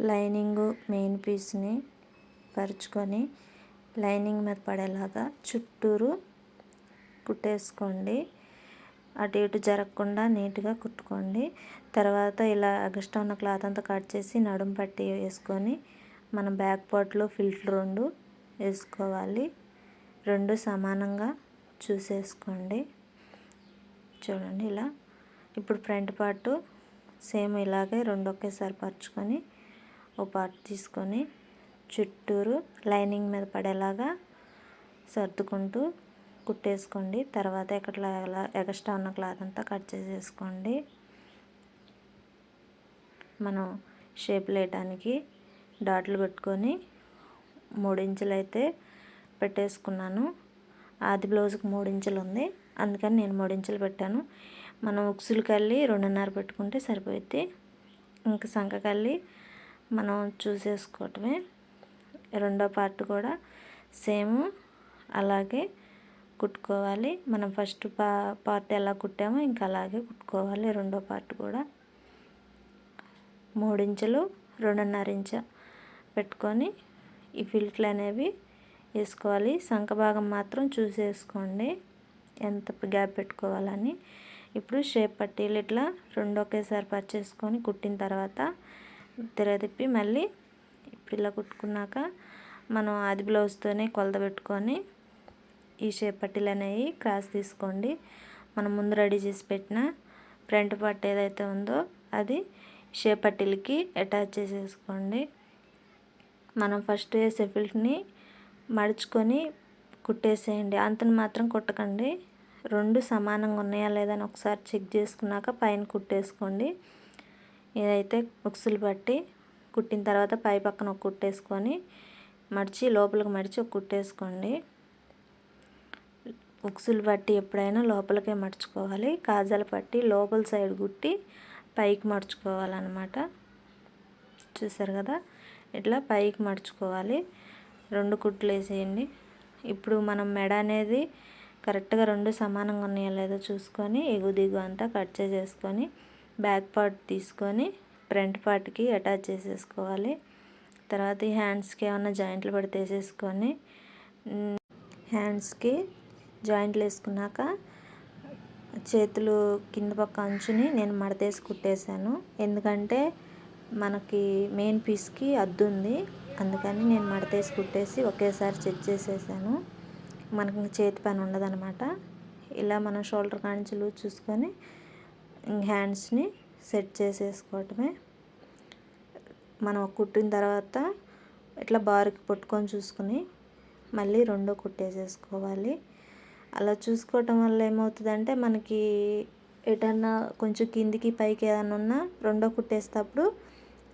Lining main పీస్ని పరుచుకొని lining మీద పడేలాగా చుట్టూరు కుట్టేసుకోండి. అటు ఇటు జరగకుండా నీట్గా కుట్టుకోండి. తర్వాత ఇలా అగస్ట్ ఉన్న క్లాత్ అంతా కట్ చేసి నడుం పట్టి వేసుకొని మనం బ్యాక్ పార్ట్లో ఫిల్టర్ రెండు వేసుకోవాలి. రెండు సమానంగా చూసేసుకోండి. చూడండి ఇలా. ఇప్పుడు ఫ్రంట్ పార్ట్ సేమ్ ఇలాగే రెండు ఒకేసారి పరుచుకొని ఓ పార్ట్ తీసుకొని చుట్టూరు లైనింగ్ మీద పడేలాగా సర్దుకుంటూ కుట్టేసుకోండి. తర్వాత ఎక్కడ ఎక్స్ట్రా ఉన్న క్లాత్ అంతా కట్ చేసేసుకోండి. మనం షేప్ వేయడానికి డాట్లు పెట్టుకొని మూడించులు అయితే పెట్టేసుకున్నాను. ఆది బ్లౌజ్కి మూడించులు ఉంది. అందుకని నేను మూడించులు పెట్టాను. మనం ఉక్సులు కల్లి రెండున్నర పెట్టుకుంటే సరిపోద్ది ఇంక సంక కల్లి మనం చూసేసుకోవటమే. రెండో పార్ట్ కూడా సేమ్. అలాగే కుట్టుకోవాలి. మనం ఫస్ట్ పా పార్ట్ ఎలా కుట్టామో ఇంకా అలాగే కుట్టుకోవాలి. రెండో పార్ట్ కూడా మూడించులు రెండున్నర ఇంచ పెట్టుకొని ఈ ఫిల్ట్లు అనేవి వేసుకోవాలి. సంఖ భాగం మాత్రం చూసేసుకోండి. ఎంత గ్యాప్ పెట్టుకోవాలని. ఇప్పుడు షేప్ పట్టీలు ఇట్లా రెండు ఒకేసారి పర్చేసుకొని కుట్టిన తర్వాత తిరగతిప్పి మళ్ళీ పిల్ల కుట్టుకున్నాక మనం అది బ్లౌజ్తోనే కొలత పెట్టుకొని ఈ షేప్ పట్టీలు అనేవి క్రాస్ తీసుకోండి. మనం ముందు రెడీ చేసి పెట్టిన ఫ్రంట్ పార్ట్ ఏదైతే ఉందో అది షేప్ పట్టీలకి అటాచ్ చేసేసుకోండి. మనం ఫస్ట్ వేసే ఫిల్ట్ని మడుచుకొని కుట్టేసేయండి. అంతను మాత్రం కుట్టకండి. రెండు సమానంగా ఉన్నాయా లేదా అని ఒకసారి చెక్ చేసుకున్నాక పైన కుట్టేసుకోండి. ఇదైతే ఉక్సులు పట్టి కుట్టిన తర్వాత పై పక్కన ఒక కుట్టేసుకొని మడిచి లోపలికి మడిచి ఒక కుట్టేసుకోండి. ఉక్సులు పట్టి ఎప్పుడైనా లోపలికే మడుచుకోవాలి. కాజాలు పట్టి లోపల సైడ్ కుట్టి పైకి మడుచుకోవాలన్నమాట. చూసారు కదా? ఇట్లా పైకి మడుచుకోవాలి. రెండు కుట్లు వేసేయండి. ఇప్పుడు మనం మెడ అనేది కరెక్ట్గా రెండు సమానంగా ఉన్నాయో లేదో చూసుకొని ఎగు దిగు అంతా కట్ చేసేసుకొని బ్యాక్ పార్ట్ తీసుకొని ఫ్రంట్ పార్ట్కి అటాచ్ చేసేసుకోవాలి. తర్వాత ఈ హ్యాండ్స్కి ఏమైనా జాయింట్లు పడితే వేసేసుకొని హ్యాండ్స్కి జాయింట్లు వేసుకున్నాక చేతులు కింద పక్క అంచుని నేను మడతేసి కుట్టేశాను. ఎందుకంటే మనకి మెయిన్ పీస్కి అద్దు ఉంది. అందుకని నేను మడతేసి కుట్టేసి ఒకేసారి చెక్ చేసేసాను. మనకి చేతి పని ఉండదనమాట ఇలా మనం షోల్డర్ కాంచులు చూసుకొని హ్యాండ్స్ని సెట్ చేసేసుకోవటమే. మనం కుట్టిన తర్వాత ఇట్లా బారుకి పట్టుకొని చూసుకుని మళ్ళీ రెండో కుట్టేసేసుకోవాలి. అలా చూసుకోవటం వల్ల ఏమవుతుందంటే మనకి ఎటన్నా కొంచెం కిందికి పైకి ఏదన్నా ఉన్నా రెండో కుట్టేసేటప్పుడు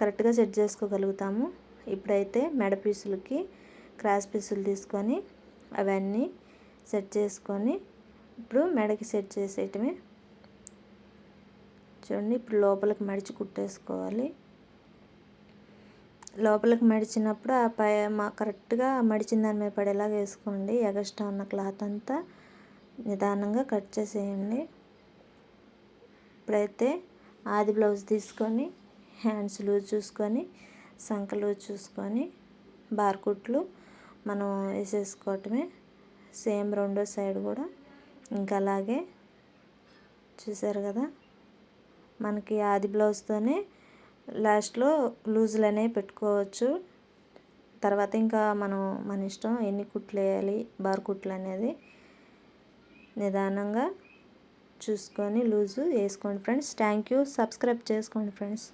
కరెక్ట్గా సెట్ చేసుకోగలుగుతాము. ఇప్పుడైతే మెడ పీసులకి క్రాస్ పీసులు తీసుకొని అవన్నీ సెట్ చేసుకొని ఇప్పుడు మెడకి సెట్ చేసేయటమే చూడండి. ఇప్పుడు లోపలికి మడిచి కుట్టేసుకోవాలి. లోపలికి మడిచినప్పుడు ఆ పై మా కరెక్ట్గా మడిచిన దాని మీద పడేలాగా వేసుకోండి. ఎగస్ట్రా ఉన్న క్లాత్ అంతా నిదానంగా కట్ చేసేయండి. ఇప్పుడైతే ఆది బ్లౌజ్ తీసుకొని హ్యాండ్స్ లూజ్ చూసుకొని సంఖ లూజ్ చూసుకొని బార్కుట్లు మనం వేసేసుకోవటమే. సేమ్ రెండో సైడ్ కూడా. ఇంకా అలాగే చూసారు కదా? మనకి ఆది బ్లౌజ్తోనే లాస్ట్లో లూజులు అనేవి పెట్టుకోవచ్చు. తర్వాత ఇంకా మనం మన ఇష్టం ఎన్ని కుట్లు వేయాలి బార్ కుట్లు అనేది నిదానంగా చూసుకొని లూజు వేసుకోండి ఫ్రెండ్స్ థ్యాంక్ యూ సబ్స్క్రైబ్ చేసుకోండి ఫ్రెండ్స్